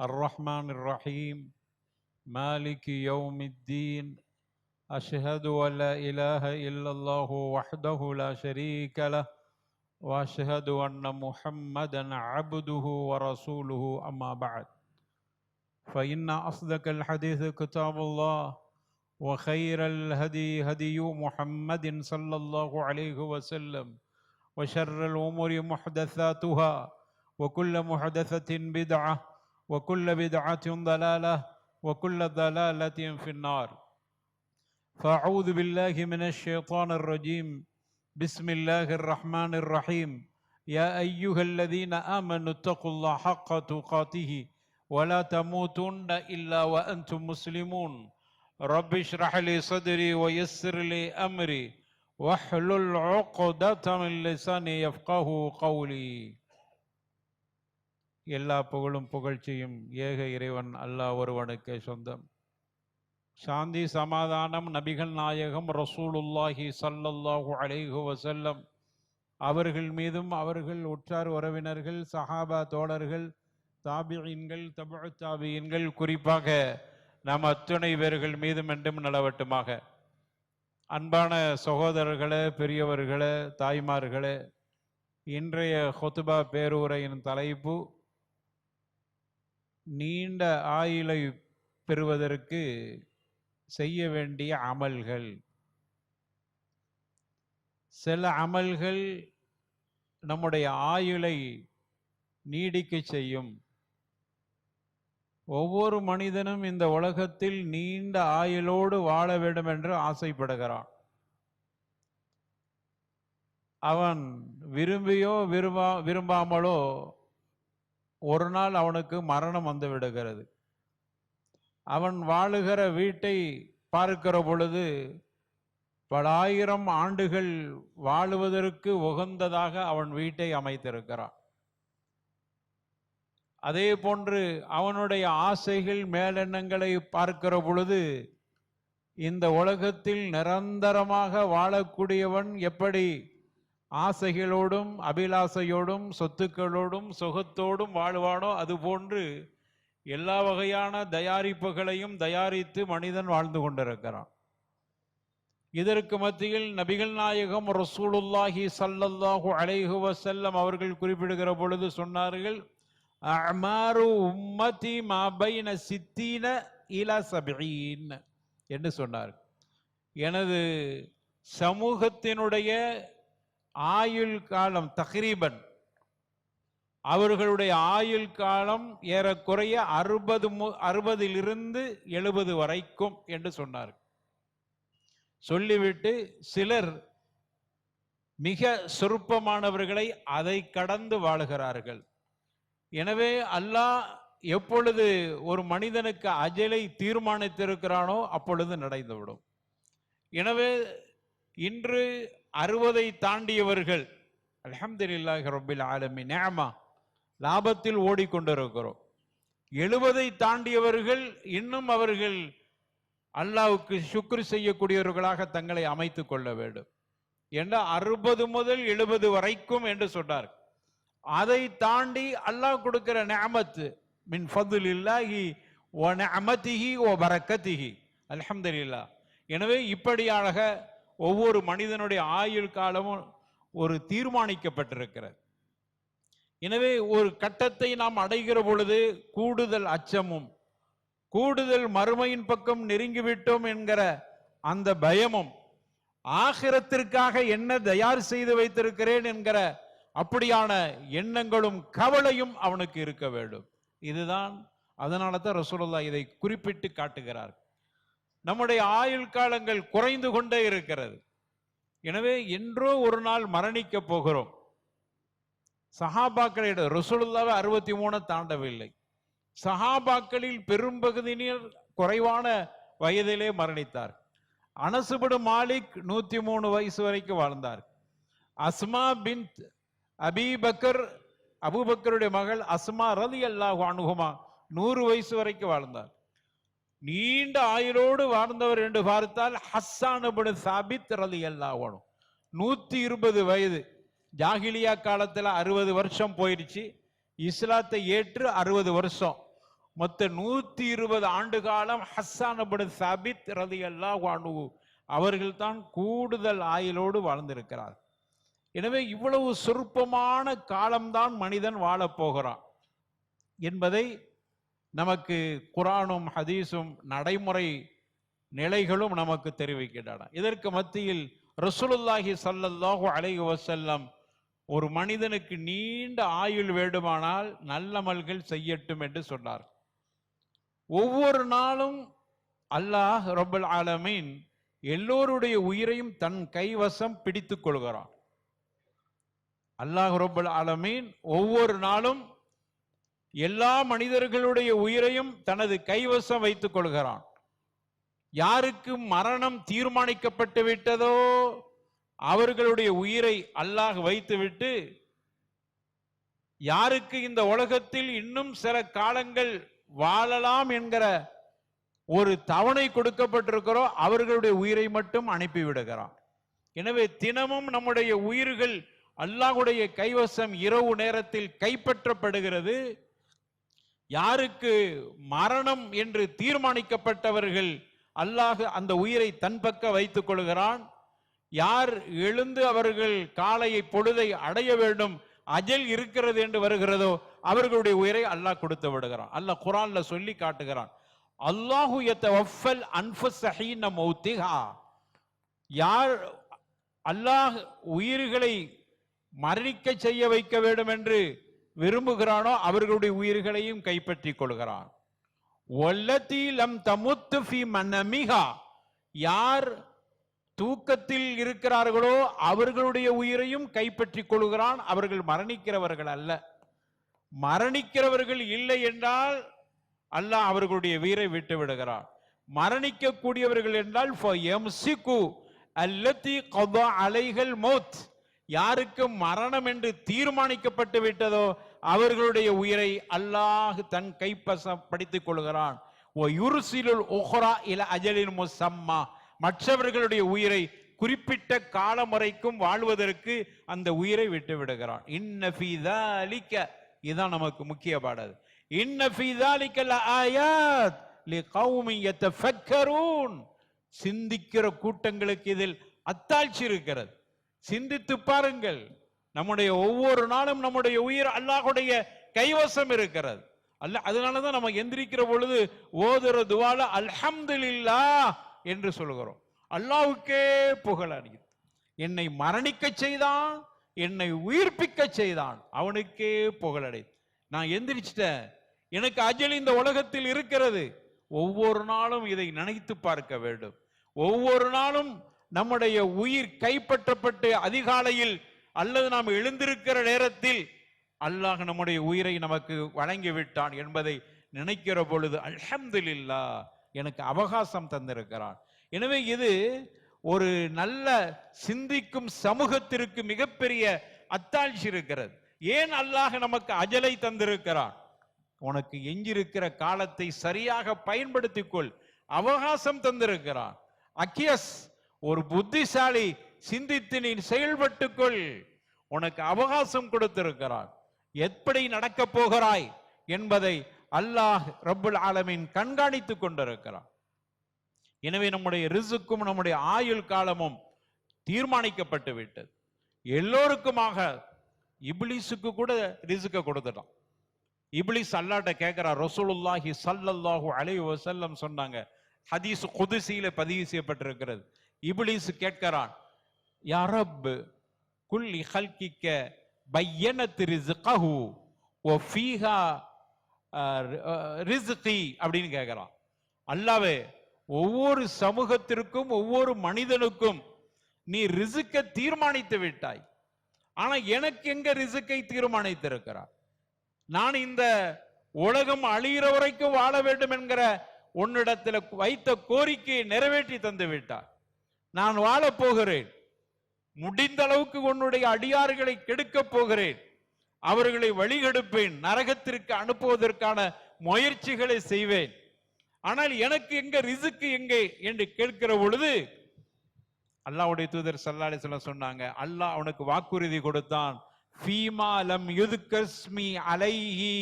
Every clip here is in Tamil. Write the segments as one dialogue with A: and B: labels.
A: الرحمن الرحيم. مالك يوم الدين. أشهد أن لا إله إلا الله وحده لا شريك له. وأشهد أن محمدا عبده ورسوله. أما بعد. فإن أصدق الحديث كتاب الله. وخير الهدي هدي محمد صلى الله عليه وسلم. وشر الأمور محدثاتها. وكل محدثة بدعة. وكل بدعة ضلالة وكل ضلالة في النار. فأعوذ بالله من الشيطان الرجيم. بسم الله الرحمن الرحيم. يا أيها الذين آمنوا اتقوا الله حق تقاته ولا تموتن إلا وأنتم مسلمون. رب اشرح لي صدري ويسر لي أمري واحلل عقدة من لساني يفقه قولي. எல்லா புகழும் புகழ்ச்சியும் ஏக இறைவன் அல்லாஹ் ஒருவனுக்கே சொந்தம். சாந்தி சமாதானம் நபிகள் நாயகம் ரசூலுல்லாஹி சல்லல்லாஹு அலைஹு வசல்லம் அவர்கள் மீதும் அவர்கள் உற்றார் உறவினர்கள் சஹாபா தோழர்கள் தாபியின்கள் தபு குறிப்பாக நம் அத்துணை பேர்கள் மீதும் என்றும் நிலவட்டுமாக. அன்பான சகோதரர்களே பெரியவர்களே தாய்மார்களே இன்றைய ஹொத்துபா பேரூரையின் தலைப்பு நீண்ட ஆயுளை பெறுவதற்கு செய்ய வேண்டிய அமல்கள். சில அமல்கள் நம்முடைய ஆயுளை நீடிக்க செய்யும். ஒவ்வொரு மனிதனும் இந்த உலகத்தில் நீண்ட ஆயுளோடு வாழ வேண்டும் என்று ஆசைப்படுகிறான். அவன் விரும்பியோ விரும்பா விரும்பாமலோ ஒரு நாள் அவனுக்கு மரணம் வந்து விடுகிறது. அவன் வாழுகிற வீட்டை பார்க்கிற பொழுது பல ஆயிரம் ஆண்டுகள் வாழுவதற்கு உகந்ததாக அவன் வீட்டை அமைத்திருக்கிறான். அதே போன்று அவனுடைய ஆசைகள் மேலெண்ணங்களை பார்க்கிற பொழுது இந்த உலகத்தில் நிரந்தரமாக வாழக்கூடியவன் எப்படி? ஆசைகளோடும் அபிலாசையோடும் சொத்துக்களோடும் சுகத்தோடும் வாழ்வானோ? அதுபோன்று எல்லா வகையான தயாரிப்புகளையும் தயாரித்து மனிதன் வாழ்ந்து கொண்டிருக்கிறான். இதற்கு மத்தியில் நபிகள் நாயகம் ரசூலுல்லாஹி சல்லல்லாஹு அலைஹுவ செல்லம் அவர்கள் குறிப்பிடுகிற பொழுது சொன்னார்கள் அமாரு உம்மதி மாபைன சித்தீன இலா சபீன் என்று சொன்னார் எனது சமூகத்தினுடைய ஆயுள் காலம் தக்ரீபன் அவர்களுடைய ஆயுள் காலம் ஏறக்குறைய அறுபது மு அறுபதிலிருந்து எழுபது வரைக்கும் என்று சொன்னார் சொல்லிவிட்டு சிலர் மிக சொற்பமானவர்களை அதை கடந்து வாழுகிறார்கள். எனவே அல்லாஹ் எப்பொழுது ஒரு மனிதனுக்கு அஜலை தீர்மானித்திருக்கிறானோ அப்பொழுது நடந்துவிடும். எனவே இன்று அறுபதை தாண்டியவர்கள். அலமதுல்லாஹ் ரபில் ஆலமி நேமா லாபத்தில் ஓடிக்கொண்டிருக்கிறோம். எழுபதை தாண்டியவர்கள் இன்னும் அவர்கள் அல்லாவுக்கு சுக்ரு செய்யக்கூடியவர்களாக தங்களை அமைத்து கொள்ள வேண்டும். என்ற அறுபது முதல் எழுபது வரைக்கும் என்று சொன்னார். அதை தாண்டி அல்லாஹ் கொடுக்கிற நேமத்து மின் ஃபதுலில்லாஹி ஓ நியமத்திஹி ஓ பரக்கத்திகி அலமதுல்லா எனவே இப்படியாக ஒவ்வொரு மனிதனுடைய ஆயுள் காலமும் ஒரு தீர்மானிக்கப்பட்டிருக்கிறது. எனவே ஒரு கட்டத்தை நாம் அடைகிற பொழுது கூடுதல் அச்சமும் கூடுதல் மறுமையின் பக்கம் நெருங்கிவிட்டோம் என்கிற அந்த பயமும் ஆகிரத்திற்காக என்ன தயார் செய்து வைத்திருக்கிறேன் என்கிற அப்படியான எண்ணங்களும் கவலையும் அவனுக்கு இருக்க வேண்டும். இதுதான் அதனால தான் ரசூலுல்லா இதை குறிப்பிட்டு காட்டுகிறார் நம்முடைய ஆயுள் காலங்கள் குறைந்து கொண்டே இருக்கிறது. எனவே என்றோ ஒரு நாள் மரணிக்க போகிறோம். சஹாபாக்களிடம் ரசூலுல்லாவை அறுபத்தி மூணு தாண்டவில்லை. சஹாபாக்களில் பெரும்பகுதியினர் குறைவான வயதிலே மரணித்தார். அனசுபடு மாலிக் நூத்தி மூணு வயசு வரைக்கும் வாழ்ந்தார். அஸ்மா பின் அபீபக்கர் அபூபக்கருடைய மகள் அஸ்மா ரதி அல்லாஹ் அணுகுமா நூறு வயசு வரைக்கும் வாழ்ந்தார். நீண்ட ஆயுளோடு வாழ்ந்தவர் என்று பார்த்தால் ஹஸ்ஸான் சாபித் ரலி அல்லாஹ் நூத்தி இருபது வயது. ஜாகிலியா காலத்தில் அறுபது வருஷம் போயிடுச்சு. இஸ்லாத்தை ஏற்று அறுபது வருஷம். மொத்த நூத்தி இருபது ஆண்டு காலம் ஹஸ்ஸான் சாபித் ரலி அல்லாஹ் அணுகு அவர்கள் தான் கூடுதல் ஆயுளோடு வாழ்ந்திருக்கிறார். எனவே இவ்வளவு சொற்பமான காலம்தான் மனிதன் வாழப்போகிறான் என்பதை நமக்கு குரானும் ஹதீஸும் நடைமுறை நிலைகளும் நமக்கு தெரிவிக்கின்றன. இதற்கு மத்தியில் ரசூலுல்லாஹி சல்லல்லாஹு அலைஹி வசல்லம் ஒரு மனிதனுக்கு நீண்ட ஆயுள் வேண்டுமானால் நல்லமல்கள் செய்யட்டும் என்று சொன்னார். ஒவ்வொரு நாளும் அல்லாஹ் ரபுல் ஆலமீன் எல்லோருடைய உயிரையும் தன் கைவசம் பிடித்துக் கொள்கிறான். அல்லாஹ் ரபுல் ஆலமீன் ஒவ்வொரு நாளும் எல்லா மனிதர்களுடைய உயிரையும் தனது கைவசம் வைத்துக் கொள்கிறான். யாருக்கு மரணம் தீர்மானிக்கப்பட்டு விட்டதோ அவர்களுடைய உயிரை அல்லாஹ் வைத்துவிட்டு யாருக்கு இந்த உலகத்தில் இன்னும் சில காலங்கள் வாழலாம் என்கிற ஒரு தவணை கொடுக்கப்பட்டிருக்கிறோ அவர்களுடைய உயிரை மட்டும் அனுப்பிவிடுகிறான் எனவே தினமும் நம்முடைய உயிர்கள் அல்லாஹுடைய கைவசம் இரவு நேரத்தில் கைப்பற்றப்படுகிறது. யாருக்கு மரணம் என்று தீர்மானிக்கப்பட்டவர்கள் அல்லாஹ் அந்த உயிரை தன் பக்க வைத்துக் கொள்கிறான். யார் எழுந்து அவர்கள் காலையை பொழுதை அடைய வேண்டும் அஜல் இருக்கிறது என்று வருகிறதோ அவர்களுடைய உயிரை அல்லாஹ் கொடுத்து விடுகிறான். அல்லாஹ் குரான்ல சொல்லி காட்டுகிறான். அல்லாஹு மௌத்திஹா. யார் அல்லாஹ் உயிர்களை மரணிக்க செய்ய வைக்க வேண்டும் என்று விரும்புகிறானோ அவர்களுடைய உயிர்களையும் கைப்பற்றிக் கொள்கிறான். ஒல்லத்தி லம் தமுத்து ஃபி மன்னமிகா யார் தூக்கத்தில் இருக்கிறார்களோ அவர்களுடைய உயிரையும் கைப்பற்றிக் கொள்கிறான். அவர்கள் மரணிக்கிறவர்கள் அல்ல. மரணிக்கிறவர்கள் இல்லை என்றால் அல்லாஹ் அவர்களுடைய உயிரை விட்டு விடுகிறான். மரணிக்கக்கூடியவர்கள் என்றால் எம்சிகு அல்லத்தி கபா அலைகள் மௌத். யாருக்கு மரணம் என்று தீர்மானிக்கப்பட்டு விட்டதோ அவர்களுடைய உயிரை அல்லாஹ் தன் கைப்பசம் படித்துக் கொள்கிறான். ஓ யுருசிலுல் முசம்மா. மற்றவர்களுடைய உயிரை குறிப்பிட்ட காலம் வரைக்கும் வாழ்வதற்கு அந்த உயிரை விட்டு விடுகிறான். இன்ன இதுதான் நமக்கு முக்கிய பாடல் இன்ன ஆயாத் லி லஆயாத் சிந்திக்கிற கூட்டங்களுக்கு இதில் அத்தாட்சி இருக்கிறது. சிந்தித்து பாருங்கள். நம்முடைய ஒவ்வொரு நாளும் நம்முடைய உயிர் அல்லாஹ்வுடைய கைவசம் இருக்கிறது. அல்ல அதனாலதான் நம்ம எந்திரிக்கிற பொழுது ஓதுற துவால அல்ஹம்துலில்லாஹ் என்று சொல்கிறோம் அல்லாவுக்கே புகழ் அணியுது என்னை மரணிக்க செய்தான் என்னை உயிர்ப்பிக்க செய்தான் அவனுக்கே புகழடை நான் எந்திரிச்சிட்டேன். எனக்கு அஜல் இந்த உலகத்தில் இருக்கிறது. ஒவ்வொரு நாளும் இதை நினைத்து பார்க்க வேண்டும். ஒவ்வொரு நாளும் நம்முடைய உயிர் கைப்பற்றப்பட்டு அதிகாலையில் அல்லது நாம் எழுந்திருக்கிற நேரத்தில் அல்லாஹ் நம்முடைய உயிரை நமக்கு வழங்கிவிட்டான் என்பதை நினைக்கிற பொழுது அல்ஹம்துலில்லா எனக்கு அவகாசம் தந்திருக்கிறான். எனவே இது ஒரு நல்ல சிந்திக்கும் சமூகத்திற்கு மிகப்பெரிய அத்தாழ்ச்சி இருக்கிறது. ஏன் அல்லாஹ் நமக்கு அஜலை தந்திருக்கிறான்? உனக்கு எஞ்சிருக்கிற காலத்தை சரியாக பயன்படுத்திக்கொள். அவகாசம் தந்திருக்கிறான். அக்கியஸ் ஒரு புத்திசாலி சிந்தித்து நீ செயல்பட்டுக்கொள் உனக்கு அவகாசம் கொடுத்திருக்கிறார் எப்படி நடக்கப் போகிறாய் என்பதை அல்லாஹ் ரப்புல் ஆலமின் கண்காணித்துக் கொண்டிருக்கிறார் எனவே நம்முடைய ரிசுக்கும் நம்முடைய ஆயுள் காலமும் தீர்மானிக்கப்பட்டு விட்டது. எல்லோருக்குமாக இப்லீஸுக்கு கூட ரிசுக்க கொடுத்துட்டான். இபிலிஸ் அல்லாட்ட கேட்கிறார் ரசூலுல்லாஹி சல்லல்லாஹு அலை வசல்லம் சொன்னாங்க. ஹதீஸ் குதிசியில பதிவு செய்யப்பட்டிருக்கிறது. இப்லீஸ் கேட்கிறான் யா குல்லி ஹல்கிக்க பையனத் ரிஸ்கஹு வ ஃபீஹா ரிஸ்கி அப்படின்னு கேட்கிறான். அல்லாவே ஒவ்வொரு சமூகத்திற்கும் ஒவ்வொரு மனிதனுக்கும் நீ ரிசுக்க தீர்மானித்து விட்டாய். ஆனா எனக்கு எங்க ரிசுக்கை தீர்மானித்திருக்கிறார்? நான் இந்த உலகம் அழிகிற வரைக்கும் வாழ வேண்டும் என்கிற உன்னிடத்தில் வைத்த கோரிக்கையை நிறைவேற்றி தந்து விட்டார். நான் வாழப் போகிறேன். முடிந்த அளவுக்கு உன்னுடைய அடியார்களை கெடுக்கப் போகிறேன். அவர்களை வழிகெடுப்பேன். நரகத்திற்கு அனுப்புவதற்கான முயற்சிகளை செய்வேன். ஆனால் எனக்கு எங்க ரிசுக்கு எங்கே என்று கேட்கிற பொழுது அல்லாவுடைய தூதர் ஸல்லல்லாஹு சொல்ல சொன்னாங்க அல்லாஹ் அவனுக்கு வாக்குறுதி கொடுத்தான். ஃபீமா லம் யுதுகஸ்மி அலைஹி.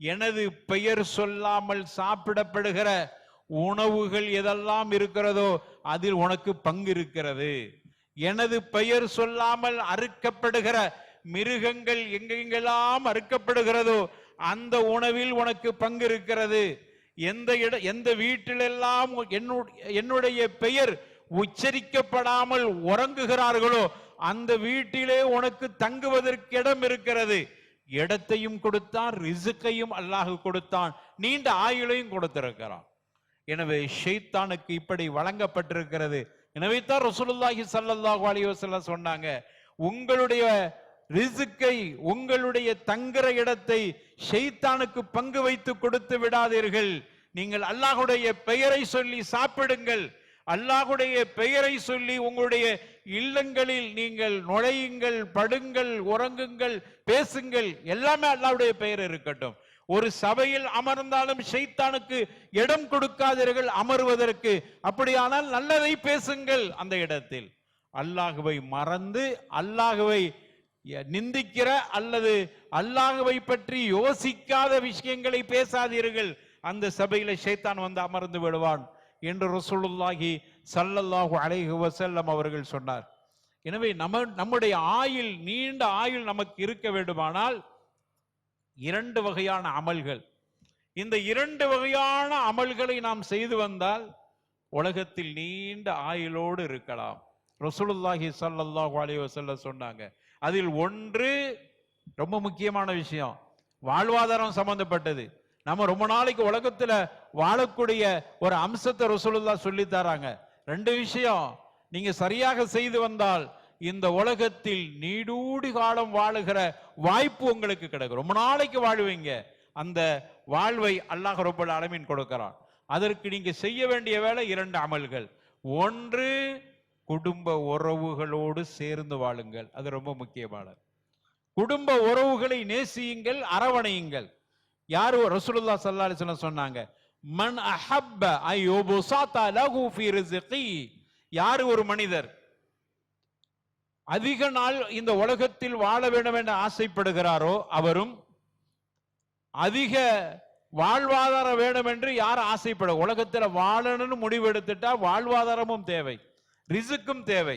A: எனது பெயர் சொல்லாமல் சாப்பிடப்படுகிற உணவுகள் எதெல்லாம் இருக்கிறதோ அதில் உனக்கு பங்கு இருக்கிறது. எனது பெயர் சொல்லாமல் அறுக்கப்படுகிற மிருகங்கள் எங்கெங்கெல்லாம் அறுக்கப்படுகிறதோ அந்த உணவில் உனக்கு பங்கு இருக்கிறது. எந்த இட எந்த வீட்டிலெல்லாம் என்னுடைய என்னுடைய பெயர் உச்சரிக்கப்படாமல் உறங்குகிறார்களோ அந்த வீட்டிலே உனக்கு தங்குவதற்கு இடம் இருக்கிறது. இடத்தையும் கொடுத்தான் ரிசுக்கையும் அல்லாஹ் கொடுத்தான். நீண்ட ஆயுளையும் கொடுத்திருக்கிறான். எனவே ஷெய்தானுக்கு இப்படி வழங்கப்பட்டிருக்கிறது. எனவே தான் ரசூலுல்லாஹி ஸல்லல்லாஹு அலி வஸல்லம் சொன்னாங்க உங்களுடைய ரிசுக்கை உங்களுடைய தங்குற இடத்தை ஷெய்தானுக்கு பங்கு வைத்து கொடுத்து விடாதீர்கள். நீங்கள் அல்லாஹுடைய பெயரை சொல்லி சாப்பிடுங்கள். அல்லாஹுடைய பெயரை சொல்லி உங்களுடைய இல்லங்களில் நீங்கள் நுழையுங்கள் படுங்கள் உறங்குங்கள் பேசுங்கள். எல்லாமே அல்லாவுடைய பெயர் இருக்கட்டும். ஒரு சபையில் அமர்ந்தாலும் ஷைத்தானுக்கு இடம் கொடுக்காதீர்கள் அமர்வதற்கு. அப்படியானால் நல்லதை பேசுங்கள் அந்த இடத்தில். அல்லாஹுவை மறந்து அல்லாஹுவை நிந்திக்கிற அல்லது அல்லாஹுவை பற்றி யோசிக்காத விஷயங்களை பேசாதீர்கள். அந்த சபையில ஷைத்தான் வந்து அமர்ந்து விடுவான் என்று ரசூலுல்லாஹி சல்லல்லாஹு அலைஹி வசல்லம் அவர்கள் சொன்னார். எனவே நம்ம நம்முடைய ஆயுள் நீண்ட ஆயுள் நமக்கு இருக்க வேண்டுமானால் இரண்டு வகையான அமல்கள். இந்த இரண்டு வகையான அமல்களை நாம் செய்து வந்தால் உலகத்தில் நீண்ட ஆயுளோடு இருக்கலாம். ரசூலுல்லாஹி ஸல்லல்லாஹு அலைஹி வஸல்லம் சொன்னாங்க. அதில் ஒன்று ரொம்ப முக்கியமான விஷயம். வாழ்வாதாரம் சம்பந்தப்பட்டது. நம்ம ரொம்ப நாளைக்கு உலகத்துல வாழக்கூடிய ஒரு அம்சத்தை ரசூலுல்லாஹ் சொல்லி தராங்க. ரெண்டு விஷயம். நீங்க சரியாக செய்து வந்தால் இந்த உலகத்தில் நீடூடி காலம் வாழுகிற வாய்ப்பு உங்களுக்கு கிடைக்கும். ரொம்ப நாளைக்கு வாழுவீங்க. அந்த வாழ்வை அல்லாஹ் ரொம்ப அலமீன் கொடுக்கிறான். அதற்கு நீங்க செய்ய வேண்டிய வேலை இரண்டு அமல்கள். ஒன்று குடும்ப உறவுகளோடு சேர்ந்து வாழுங்கள். அது ரொம்ப முக்கியமானது. குடும்ப உறவுகளை நேசியுங்கள் அரவணையுங்கள். யாரு? ரசூலுல்லா ஸல்லல்லாஹு அலைஹி சொன்னாங்க மன் அஹப்ப அய்யுபஸாத லஹு ஃபீ ரிஸ்கி. யார்? ஒரு மனிதர். அதிக நாள் இந்த உலகத்தில் வாழ வேண்டும் என்று ஆசைப்படுகிறாரோ அவரும் அதிக வாழ்வாதாரம் வேண்டும் என்று யார் ஆசைப்பட உலகத்தில் வாழணும்னு முடிவு எடுத்துட்டா வாழ்வாதாரமும் தேவை ரிசுக்கும் தேவை.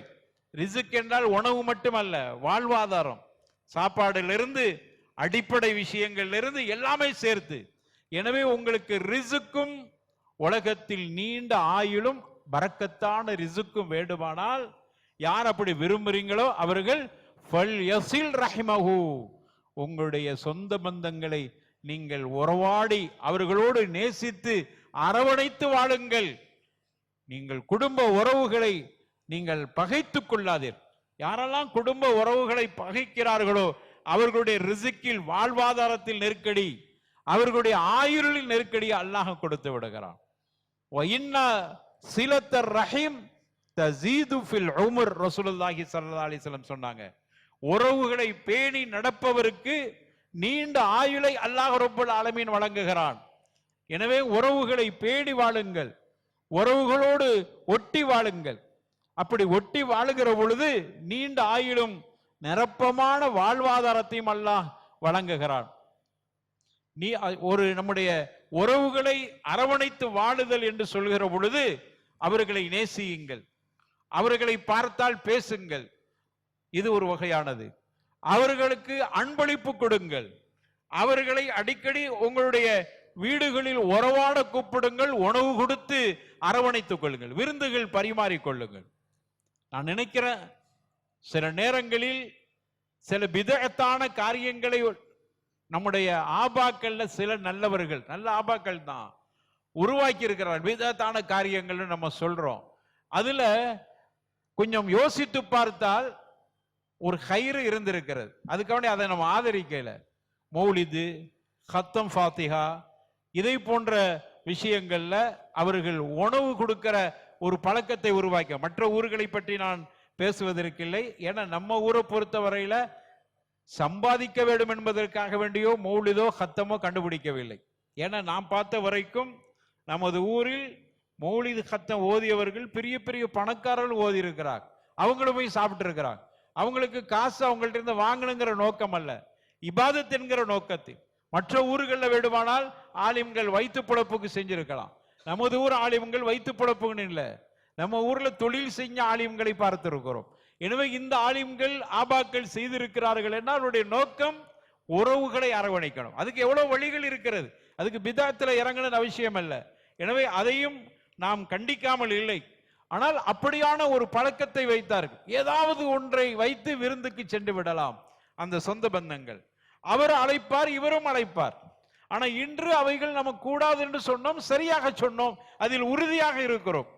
A: ரிசுக் என்றால் உணவு மட்டுமல்ல வாழ்வாதாரம். சாப்பாடிலிருந்து அடிப்படை விஷயங்கள்லிருந்து எல்லாமே சேர்த்து. எனவே உங்களுக்கு ரிசுக்கும் உலகத்தில் நீண்ட ஆயுளும் பறக்கத்தான ரிசுக்கும் வேண்டுமானால் யார் அப்படி விரும்புறீங்களோ அவர்கள் ரஹிமஹு. உங்களுடைய சொந்த பந்தங்களை நீங்கள் உறவாடி அவர்களோடு நேசித்து அரவணைத்து வாழுங்கள். நீங்கள் குடும்ப உறவுகளை நீங்கள் பகைத்து கொள்ளாதீர். யாரெல்லாம் குடும்ப உறவுகளை பகைக்கிறார்களோ அவர்களுடைய ரிசுக்கில் வாழ்வாதாரத்தில் நெருக்கடி அவர்களுடைய ஆயுளில் நெருக்கடி அல்லாஹ் கொடுத்து விடுகிறான். சிலத்தர் ரஹீம் தசீது ஃபில் உமர் ரசூலுல்லாஹி சல்லா அலிஸ்லம் சொன்னாங்க உறவுகளை பேணி நடப்பவருக்கு நீண்ட ஆயுளை அல்லாஹ் ரபுல் ஆலமீன் வழங்குகிறான். எனவே உறவுகளை பேணி வாழுங்கள். உறவுகளோடு ஒட்டி வாழுங்கள். அப்படி ஒட்டி வாழுகிற பொழுது நீண்ட ஆயுளும் நிரப்பமான வாழ்வாதாரத்தையும் அல்லாஹ் வழங்குகிறான். நீ ஒரு நம்முடைய உறவுகளை அரவணைத்து வாழுதல் என்று சொல்கிற பொழுது அவர்களை நேசியுங்கள். அவர்களை பார்த்தால் பேசுங்கள். இது ஒரு வகையானது. அவர்களுக்கு அன்பளிப்பு கொடுங்கள். அவர்களை அடிக்கடி உங்களுடைய வீடுகளில் உறவாட கூப்பிடுங்கள். உணவு கொடுத்து அரவணைத்துக் கொள்ளுங்கள். விருந்துகள் பரிமாறிக் கொள்ளுங்கள். நான் நினைக்கிறேன் சில நேரங்களில் சில விதத்தான காரியங்களை நம்முடைய ஆபாக்கள்ல சில நல்லவர்கள் நல்ல ஆபாக்கள் தான் உருவாக்கி இருக்கிறார் விதத்தான காரியங்கள்னு நம்ம சொல்றோம். அதுல கொஞ்சம் யோசித்து பார்த்தால் ஒரு கயிறு இருந்திருக்கிறது. அதுக்காண்டி அதை நம்ம ஆதரிக்கல. மௌலிது ஹத்தம் ஃபாத்திஹா இதை போன்ற விஷயங்கள்ல அவர்கள் உணவு கொடுக்கிற ஒரு பழக்கத்தை உருவாக்க மற்ற ஊர்களை பற்றி நான் பேசுவதற்கில்லை. ஏன்னா நம்ம ஊரை பொறுத்த வரையில சம்பாதிக்க வேண்டும் என்பதற்காக வேண்டியோ மௌலிதோ ஹத்தமோ கண்டுபிடிக்கவில்லை. ஏன்னா நாம் பார்த்த வரைக்கும் நமது ஊரில் மௌலிது ஹத்தம் ஓதியவர்கள் பெரிய பெரிய பணக்காரர்கள் ஓதி இருக்கிறார் அவங்களும் போய் சாப்பிட்டு இருக்கிறாங்க அவங்களுக்கு காசு அவங்கள்ட்ட இருந்து வாங்கணுங்கிற நோக்கம் அல்ல. இபாதத் என்கிற நோக்கத்தில் மற்ற ஊர்களில் வேண்டுமானால் ஆலிம்கள் வயிற்று பிழப்புக்கு செஞ்சிருக்கலாம். நமது ஊர் ஆலிம்கள் வயிற்று பிழப்புன்னு இல்லை. நம்ம ஊர்ல தொழில் செஞ்ச ஆலிம்களை பார்த்திருக்கிறோம். எனவே இந்த ஆலிம்கள் ஆபாக்கள் செய்திருக்கிறார்கள் என்றால் அவருடைய நோக்கம் உறவுகளை அரவணைக்கணும். அதுக்கு எவ்வளவு வழிகள் இருக்கிறது. அதுக்கு பிதாத்தில் இறங்கணும்னு அவசியம் அல்ல. எனவே அதையும் நாம் கண்டிக்காமல் இல்லை. ஆனால் அப்படியான ஒரு பழக்கத்தை வைத்தார்கள். ஏதாவது ஒன்றை வைத்து விருந்துக்கு சென்று விடலாம். அந்த சொந்த பந்தங்கள். அவர் அழைப்பார் இவரும் அழைப்பார். ஆனா இன்று அவைகள் நமக்கு கூடாது என்று சொன்னோம் சரியாக சொன்னோம் அதில் உறுதியாக இருக்கிறோம்.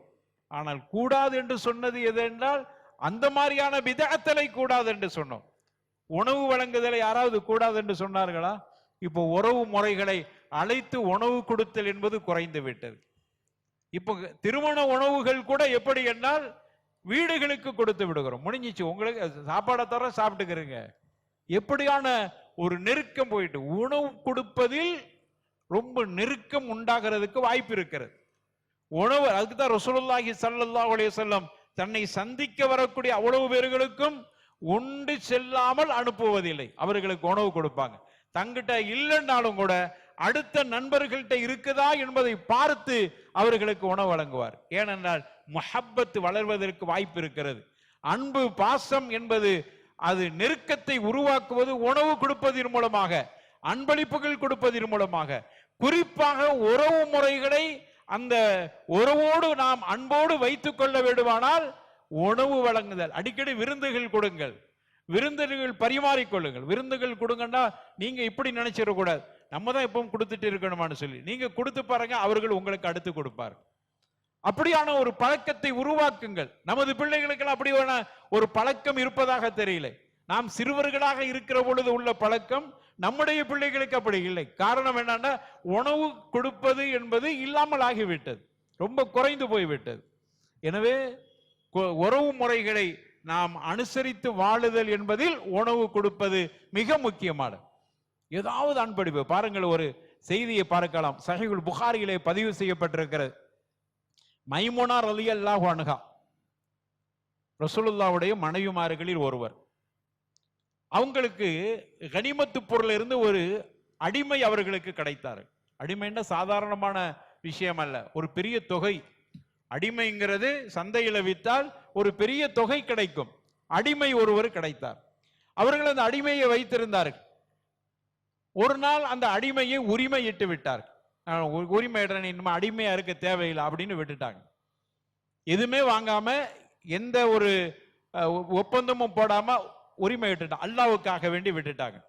A: ஆனால் கூடாது என்று சொன்னது எது என்றால் அந்த மாதிரியான விதத்தலை கூடாது என்று சொன்னோம். உணவு வழங்குதலை யாராவது கூடாது என்று சொன்னார்களா? இப்போ உறவு முறைகளை அழைத்து உணவு கொடுத்தல் என்பது குறைந்து விட்டது. இப்போ திருமண உணவுகள் கூட எப்படி என்றால் வீடுகளுக்கு கொடுத்து விடுகிறோம். முடிஞ்சிச்சு. உங்களுக்கு சாப்பாடை தர சாப்பிட்டுக்கிறீங்க. எப்படியான ஒரு நெருக்கம் போயிட்டு உணவு கொடுப்பதில் ரொம்ப நெருக்கம் உண்டாகிறதுக்கு வாய்ப்பு இருக்கிறது. உணவு அதுக்கு தான் ரசூலுல்லாஹி சல்லா உலக செல்லம் தன்னை சந்திக்க வரக்கூடிய அவ்வளவு பேர்களுக்கும் உண்டு செல்லாமல் அனுப்புவதில்லை. அவர்களுக்கு உணவு கொடுப்பாங்க. தங்கிட்ட இல்லைன்னாலும் கூட அடுத்த நண்பர்கள்ட்ட இருக்குதா என்பதை பார்த்து அவர்களுக்கு உணவு வழங்குவார். ஏனென்றால் முஹப்பத் வளர்வதற்கு வாய்ப்பு இருக்கிறது. அன்பு பாசம் என்பது அது நெருக்கத்தை உருவாக்குவது உணவு கொடுப்பதன் மூலமாக அன்பளிப்புகள் கொடுப்பதன் மூலமாக. குறிப்பாக உறவு முறைகளை அந்த உறவோடு நாம் அன்போடு வைத்துக் கொள்ள வேண்டுமானால் உணவு வழங்குதல். அடிக்கடி விருந்துகள் கொடுங்கள். விருந்துகள் பரிமாறிக்கொள்ளுங்கள். விருந்துகள் கொடுங்கன்னா நீங்க இப்படி நினைச்சிடக்கூடாது. நம்ம தான் எப்பவும் கொடுத்துட்டு இருக்கணுமான்னு சொல்லி. நீங்க கொடுத்து பாருங்க அவர்கள் உங்களுக்கு அடுத்து கொடுப்பார். அப்படியான ஒரு பழக்கத்தை உருவாக்குங்கள். நமது பிள்ளைகளுக்கெல்லாம் அப்படியான ஒரு பழக்கம் இருப்பதாக தெரியல. நாம் சிறுவர்களாக இருக்கிற பொழுது உள்ள பழக்கம் நம்முடைய பிள்ளைகளுக்கு அப்படி இல்லை. காரணம் என்னன்னா உணவு கொடுப்பது என்பது இல்லாமல் ஆகிவிட்டது. ரொம்ப குறைந்து போய்விட்டது. எனவே கொ- உறவு முறைகளை நாம் அனுசரித்து வாழுதல் என்பதில் உணவு கொடுப்பது மிக முக்கியமானது. ஏதாவது அன்பளிப்பு. பாருங்கள் ஒரு செய்தியை பார்க்கலாம். சஹிகுல் புகாரியிலே பதிவு செய்யப்பட்டிருக்கிறது. மைமுனா ரலியல்லாஹு அணுகா ரசூலுல்லாவுடைய மனைவிமார்களில் ஒருவர். அவங்களுக்கு கனிமத்து பொருள் இருந்து ஒரு அடிமை அவர்களுக்கு கிடைத்தாரு. அடிமைன்னா சாதாரணமான விஷயம் அல்ல. ஒரு பெரிய தொகை. அடிமைங்கிறது சந்தையில் வித்தால் ஒரு பெரிய தொகை கிடைக்கும். அடிமை ஒருவர் கிடைத்தார். அவர்கள் அந்த அடிமையை வைத்திருந்தார்கள். ஒரு நாள் அந்த அடிமையை உரிமையிட்டு விட்டார். உரிமை உ- இனிமே அடிமையா இருக்க தேவையில்லை அப்படின்னு விட்டுட்டாங்க. எதுவுமே வாங்காம எந்த ஒரு ஒப்பந்தமும் போடாம உரிமை விட்டுட்டாங்க அல்லாவுக்காக வேண்டி விட்டுட்டாங்க.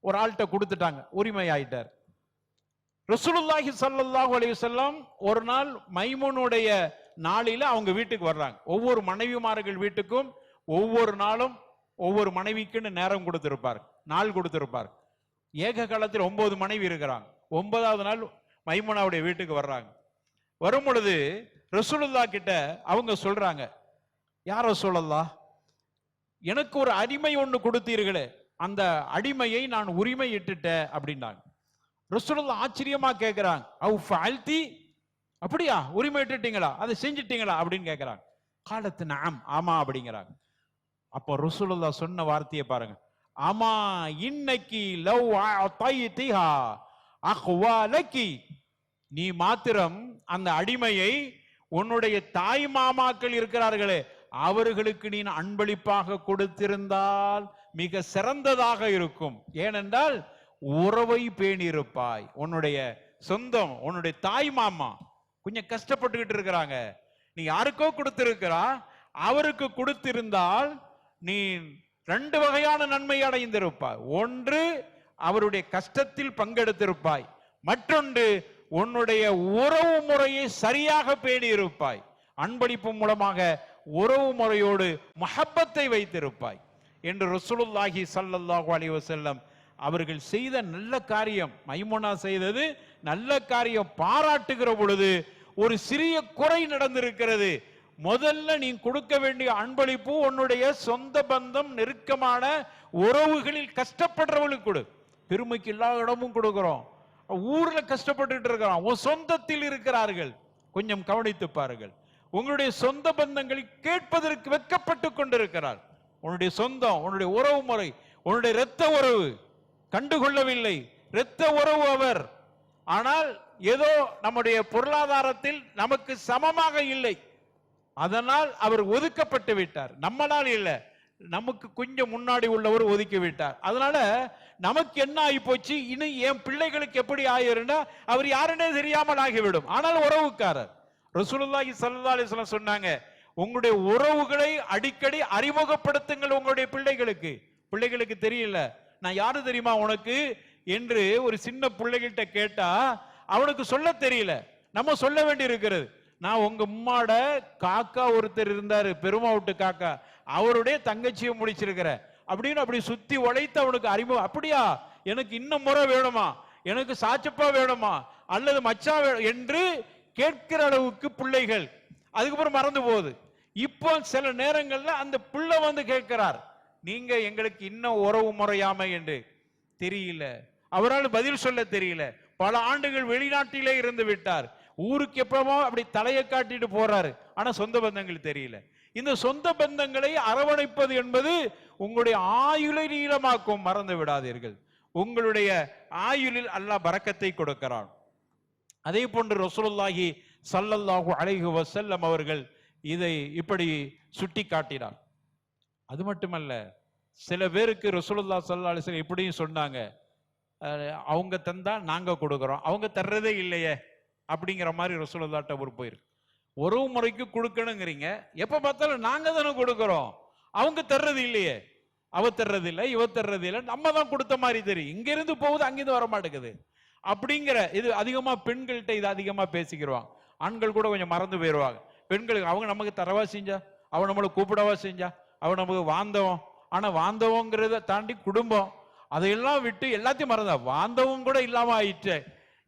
A: ஒரு ஆள்கிட்ட கொடுத்துட்டாங்க உரிமை ஆயிட்டார். ரசூலுல்லாஹி ஸல்லல்லாஹு அலைஹி வஸல்லம் ஒரு நாள் மைமூனுடைய நாளில அவங்க வீட்டுக்கு வர்றாங்க. ஒவ்வொரு மனைவிமார்கள் வீட்டுக்கும் ஒவ்வொரு நாளும் ஒவ்வொரு மனைவிக்குன்னு நேரம் கொடுத்திருப்பார் நாள் கொடுத்திருப்பார். ஏக காலத்தில் ஒன்பது மனைவி இருக்கிறாங்க. ஒன்பதாவது நாள் மைமனாவுடைய வீட்டுக்கு வர்றாங்க. வரும் பொழுது ரசூலுல்லா கிட்ட அவங்க சொல்றாங்க யார் ரசூலல்லா எனக்கு ஒரு அடிமை ஒன்று கொடுத்தீர்களே அந்த அடிமையை நான் உரிமை இட்டுட்டேன் அப்படின்னாங்க. ரசூலுல்லா ஆச்சரியமா கேட்குறாங்க அவு ஃபால்தி அப்படியா உரிமை இட்டுட்டீங்களா அதை செஞ்சிட்டீங்களா? அப்படின்னு கேட்குறாங்க காலத்து நாம் ஆமா அப்படிங்கிறாங்க. அப்போ ரசூலுல்லா சொன்ன வார்த்தையை பாருங்க. அம்மா இன்னைக்கு லவ் அத்தைத்திஹா அஹ்வாலக்கி நீ மாத்திரம் அந்த அடிமையை உன்னுடைய தாய் மாமாக்கள் இருக்கிறார்களே அவர்களுக்கு நீ அன்பளிப்பாக கொடுத்திருந்தால் மிக சிறந்ததாக இருக்கும். ஏனென்றால் உறவை பேணியிருப்பாய். உன்னுடைய சொந்தம் உன்னுடைய தாய் மாமா. கொஞ்சம் கஷ்டப்பட்டுக்கிட்டு இருக்கிறாங்க. நீ யாருக்கோ கொடுத்திருக்கிறா அவருக்கு கொடுத்திருந்தால் நீ ரெண்டு வகையான நன்மை அடைந்திருப்பாய். ஒன்று அவருடைய கஷ்டத்தில் பங்கெடுத்திருப்பாய். மற்றொன்று உன்னுடைய உறவு முறையை சரியாக பேணி இருப்பாய் அன்பளிப்பு மூலமாக உறவு முறையோடு மஹப்பத்தை வைத்திருப்பாய். என்று ரசூலுல்லாஹி சல்லல்லாஹு அலைஹி வஸல்லம் அவர்கள் செய்த நல்ல காரியம் மைமுனா செய்தது நல்ல காரியம் பாராட்டுகிற பொழுது ஒரு சிறிய குறை நடந்திருக்கிறது. முதல்ல நீ கொடுக்க வேண்டிய அன்பளிப்பு உன்னுடைய சொந்த பந்தம் நெருக்கமான உறவுகளில் கஷ்டப்படுறவளுக்கு கொடு. பெருமைக்கு எல்லா இடமும் கொடுக்குறோம். ஊர்ல கஷ்டப்பட்டுட்டு இருக்கிறோம். உன் சொந்தத்தில் இருக்கிறார்கள். கொஞ்சம் கவனித்து பாருங்கள். உங்களுடைய சொந்த பந்தங்களை கேட்பதற்கு வெக்கப்பட்டு கொண்டிருக்கிறார். உன்னுடைய சொந்தம் உன்னுடைய உறவு முறை உன்னுடைய இரத்த உறவு கண்டுகொள்ளவில்லை. இரத்த உறவு அவர். ஆனால் ஏதோ நம்முடைய பொருளாதாரத்தில் நமக்கு சமமாக இல்லை. அதனால் அவர் ஒதுக்கப்பட்டு விட்டார். நம்மளால் இல்லை. நமக்கு கொஞ்சம் முன்னாடி உள்ளவர் ஒதுக்கி விட்டார். அதனால நமக்கு என்ன ஆகி போச்சு இனி என் பிள்ளைகளுக்கு எப்படி ஆயிருந்தா அவர் யாருன்னே தெரியாமல் ஆகிவிடும். ஆனால் உறவுக்காரர். ரசூலுல்லாஹி சல்லா அலைஹி சொன்னாங்க உங்களுடைய உறவுகளை அடிக்கடி அறிமுகப்படுத்துங்கள் உங்களுடைய பிள்ளைகளுக்கு. பிள்ளைகளுக்கு தெரியல. நான் யாரு தெரியுமா உனக்கு? என்று ஒரு சின்ன பிள்ளைகிட்ட கேட்டா அவனுக்கு சொல்ல தெரியல. நம்ம சொல்ல வேண்டி இருக்கிறது நான் உங்க உம்மாட காக்கா ஒருத்தர் இருந்தாரு பெருமா விட்டு காக்கா. அவருடைய தங்கச்சியை முடிச்சிருக்கிறேன். அப்படின்னு அப்படி சுத்தி உழைத்து அவனுக்கு அறிமுகம் அப்படியா? எனக்கு இன்னும் முறை வேணுமா? எனக்கு சாச்சப்பா வேணுமா? அல்லது மச்சா என்று கேட்கிற அளவுக்கு பிள்ளைகள். அதுக்கப்புறம் மறந்து போகுது. இப்போ சில நேரங்கள்ல அந்த பிள்ளை வந்து கேட்கிறார் நீங்க எங்களுக்கு இன்னும் உறவு முறையாம என்று. தெரியல. அவரால் பதில் சொல்ல தெரியல. பல ஆண்டுகள் வெளிநாட்டிலே இருந்து விட்டார். ஊருக்கு எப்பவோ அப்படி தலையை காட்டிட்டு போறாரு. ஆனா சொந்த பந்தங்கள் தெரியல. இந்த சொந்த பந்தங்களை அரவணைப்பது என்பது உங்களுடைய ஆயுளை நீளமாக்கும். மறந்து விடாதீர்கள். உங்களுடைய ஆயுளில் அல்லாஹ் பறக்கத்தை கொடுக்கிறான். அதே போன்று ரசூலுல்லாஹி சல்லல்லாஹு அலைஹி வசல்லம் அவர்கள் இதை இப்படி சுட்டி காட்டினார் அது மட்டுமல்ல சில பேருக்கு ரசூலுல்லா சல்லா அலிஸ்லாம் இப்படியும் சொன்னாங்க. அவங்க தந்தா நாங்கள் கொடுக்குறோம். அவங்க தர்றதே இல்லையே. அப்படிங்கிற மாதிரி ரசூலுல்லாட்ட ஒரு போயிருக்கு. உறவு முறைக்கு கொடுக்கணுங்கிறீங்க. எப்போ பார்த்தாலும் நாங்கள் தானே கொடுக்குறோம். அவங்க தர்றது இல்லையே. அவ தர்றது இல்லை இவ தர்றது இல்லை. நம்ம தான் கொடுத்த மாதிரி தெரியும். இங்கிருந்து போகுது அங்கிருந்து வர மாட்டேங்குது அப்படிங்கிற இது அதிகமாக பெண்கள்கிட்ட இது அதிகமாக பேசிக்கிடுவாங்க ஆண்கள் கூட கொஞ்சம் மறந்து போயிடுவாங்க பெண்களுக்கு அவங்க நமக்கு தரவா செஞ்சா? அவன் நம்மளை கூப்பிடவா செஞ்சா? அவன் நமக்கு வாந்தவன் ஆனால் வாந்தவங்கிறத தாண்டி குடும்பம். அதையெல்லாம் விட்டு எல்லாத்தையும் மறந்தா வாந்தவம் கூட இல்லாமல் ஆயிடுச்சு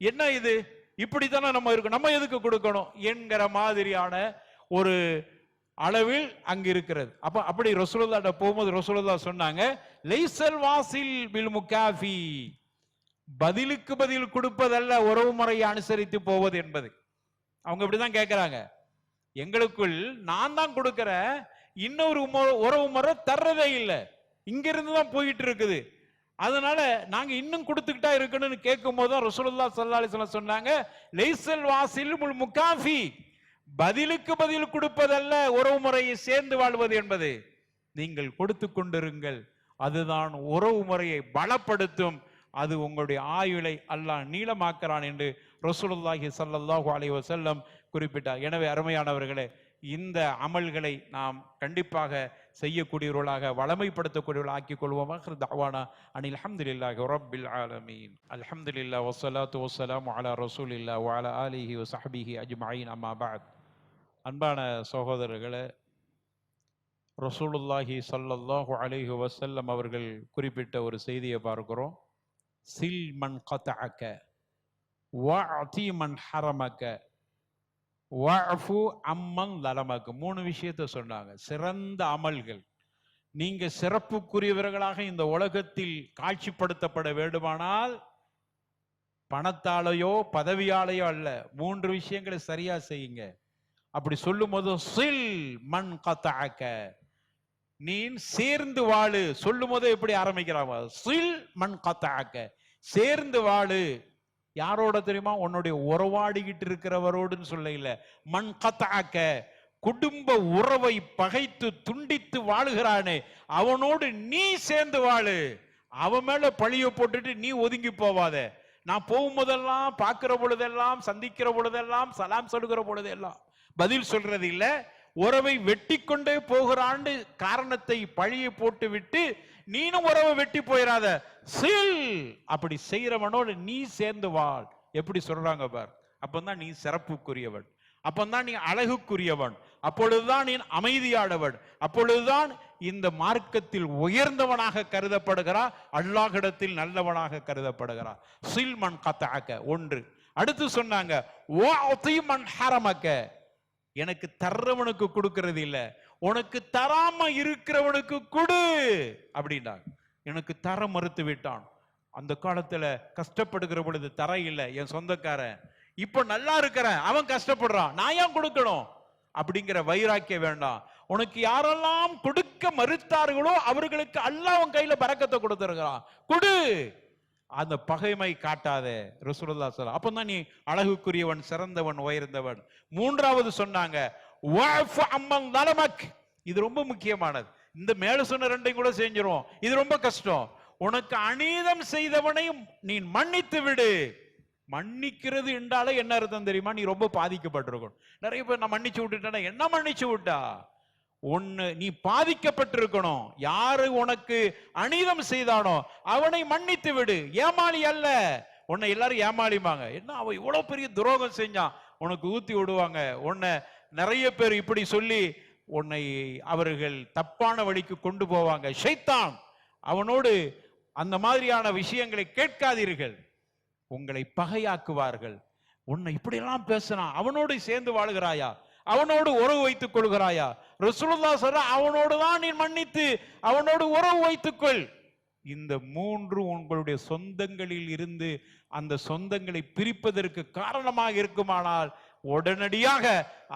A: என்ன இது? இப்படித்தானே நம்ம இருக்கணும் நம்ம எதுக்கு கொடுக்கணும்? என்கிற மாதிரியான ஒரு அளவில் அங்கு இருக்கிறது. அப்ப அப்படி ரசூலுல்லாட்ட போகும்போது ரசூலுல்லா சொன்னாங்க லைசல் வாசில் பில் முகாஃபி. பதிலுக்கு பதில் கொடுப்பதல்ல உறவு முறையை அனுசரித்து போவது என்பது. அவங்க இப்படிதான் கேட்கிறாங்க எங்களுக்குள் நான் தான் கொடுக்கிறேன் இன்னொரு உறவு முறை தர்றதே இல்லை. இங்கிருந்து தான் போயிட்டு இருக்குது. அதனால நாங்க இன்னும் கொடுத்துக்கிட்டா இருக்கணும்னு கேட்கும் போது ரசூலுல்லா ரசூலுல்லாஹ் சொல்ல சொன்னாங்க லெய்சல் வாசில் முல் முகாஃபி. பதிலுக்கு பதில் கொடுப்பதல்ல உறவு முறையை சேர்ந்து வாழ்வது என்பது. நீங்கள் கொடுத்து கொண்டிருங்கள் அதுதான் உறவு முறையை பலப்படுத்தும் அது உங்களுடைய ஆயுளை அல்லாஹ் நீளமாக்குறான் என்று ரசூலுல்லாஹி ஸல்லல்லாஹு அலைஹி செல்லம் குறிப்பிட்டார். எனவே அருமையானவர்களே இந்த அமல்களை நாம் கண்டிப்பாக செய்யக்கூடியவர்களாக வளமைப்படுத்தக்கூடியவர்களாக ஆக்கிக் கொள்வோமாக தாவானா அனில் அல்ஹம்துலில்லாஹி ரபில் ஆலமீன். அல்ஹம்துலில்லாஹ் வசலாத்து வசலாம் அலா ரசூல் இல்லா வாலா ஆலிஹி சஹபிஹி அஜ்மாயின். அம்மாபாத் அன்பான சகோதரர்களே ரசூலுல்லாஹி சல்லல்லாஹு அலிஹு வசல்லம் அவர்கள் குறிப்பிட்ட ஒரு செய்தியை பார்க்கிறோம். சில் மன் வா அதி மன் ஹரமக்க வஃபு அம்மன் லலமக்கு மூணு விஷயத்தை சொன்னாங்க. சிறந்த அமல்கள். நீங்க சிறப்புக்குரியவர்களாக இந்த உலகத்தில் காட்சிப்படுத்தப்பட வேண்டுமானால் பணத்தாலேயோ பதவியாலேயோ அல்ல. மூன்று விஷயங்களை சரியா செய்யுங்க. அப்படி சொல்லும் போது சில் மண் கத்தாக்க நீ சேர்ந்து வாழு. சொல்லும் போது எப்படி ஆரம்பிக்கிறாங்க? சில் மண் கத்தாக்க சேர்ந்து வாழு. யாரோட தெரியுமா? உன்னுடைய உறவாடிக்கிட்டு இருக்கிறவரோடுன்னு சொல்ல மண் கத்தாக்க குடும்ப உறவை பகைத்து துண்டித்து வாழுகிறானே. அவனோடு நீ சேர்ந்து வாழு. அவன் மேல பழிய போட்டுட்டு நீ ஒதுங்கி போவாத. நான் போகும்போதெல்லாம் பார்க்கிற பொழுதெல்லாம் சந்திக்கிற பொழுதெல்லாம் சலாம் சொல்லுகிற பொழுதெல்லாம் பதில் சொல்றது இல்லை. உறவை வெட்டி கொண்டே போகிறான்னு காரணத்தை பழியை போட்டு விட்டு நீனும் உறவு வெட்டி போயிடாத சில். அப்படி செய்யறவனோடு நீ சேர்ந்து வாழ். எப்படி சொல்றாங்க பார். அப்பந்தான் நீ சிறப்புக்குரியவன். அப்பந்தான் நீ அழகுக்குரியவன். அப்பொழுதுதான் நீ அமைதியானவன். அப்பொழுதுதான் இந்த மார்க்கத்தில் உயர்ந்தவனாக கருதப்படுகிறான் அல்லாஹிடத்தில் நல்லவனாக கருதப்படுகிறான் சில்மன் கத்தாக்க ஒன்று. அடுத்து சொன்னாங்க ஓ மன் ஹரமக்க எனக்கு தர்றவனுக்கு கொடுக்கறது இல்ல உனக்கு தராம இருக்கிறவனுக்கு கொடு அப்படின்னாங்க எனக்கு தர மறுத்து விட்டான். அந்த காலத்துல கஷ்டப்படுகிற பொழுது தர இல்லை என் சொந்தக்காரன். இப்ப நல்லா இருக்கிறேன் அவன் கஷ்டப்படுறான் நான் ஏன் கொடுக்கணும்? அப்படிங்கிற வைராக்கியம் வேண்டாம். உனக்கு யாரெல்லாம் கொடுக்க மறுத்தார்களோ அவர்களுக்கு அல்லாஹ் உன் கையில பறக்கத்தை கொடுத்துருக்கிறான். கொடு. அந்த பகைமை காட்டாதே ரசூலுல்லாஹ் சொல்ல அப்பதான் நீ அழகுக்குரியவன் சிறந்தவன் உயர்ந்தவன். மூன்றாவது சொன்னாங்க அம்மன் நலமக். இது ரொம்ப முக்கியமானது. இந்த மேல சொன்ன ரெண்டையும் கூட செஞ்சிருவோம். இது ரொம்ப கஷ்டம். உனக்கு அநீதம் செய்தவனையும் நீ மன்னித்து விடு. மன்னிக்கிறது என்றாலே என்ன அர்த்தம் தெரியுமா? நீ ரொம்ப பாதிக்கப்பட்டிருக்கணும். நிறைய பேர் நான் மன்னிச்சு விட்டுட்டேன்னா என்ன மன்னிச்சு விட்டா? ஒன்னு நீ பாதிக்கப்பட்டிருக்கணும். யாரு உனக்கு அநீதம் செய்தானோ அவனை மன்னித்து விடு. ஏமாளி அல்ல. உன்னை எல்லாரும் ஏமாளிமாங்க என்ன அவன் இவ்வளவு பெரிய துரோகம் செஞ்சான். உனக்கு ஊத்தி விடுவாங்க. உன்னை நிறைய பேர் இப்படி சொல்லி உன்னை அவர்கள் தப்பான வழிக்கு கொண்டு போவாங்க. ஷைத்தான் அவனோடு அந்த மாதிரியான விஷயங்களை கேட்காதீர்கள். உங்களை பகையாக்குவார்கள். உன்னை இப்படியெல்லாம் பேசுறான் அவனோடு சேர்ந்து வாழுகிறாயா? அவனோடு உறவு வைத்துக் கொள்கிறாயா? ரசூலுல்லா சொல்ற அவனோடு தான் நீ மன்னித்து அவனோடு உறவு வைத்துக்கொள் இந்த மூன்று உங்களுடைய சொந்தங்களில் இருந்து அந்த சொந்தங்களை பிரிப்பதற்கு காரணமாக இருக்குமானால் உடனடியாக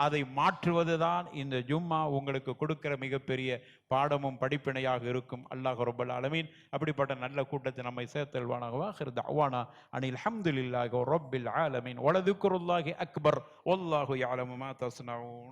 A: அதை மாற்றுவதுதான் இந்த ஜும்மா உங்களுக்கு கொடுக்கிற மிகப்பெரிய பாடமும் படிப்பினையாக இருக்கும். அல்லாஹ் ரப்பல் அலமீன் அப்படிப்பட்ட நல்ல கூட்டத்தை நம்மை சேர்த்தல்வானாக வாஹிர் அணில் அனில் ஹம்துலில்லாஹி ரப்பில் ஆலமீன். வலதுக்குருல்லாஹி அக்பர். ஒல்லாஹு யாலமுமா தஸ்னாவும்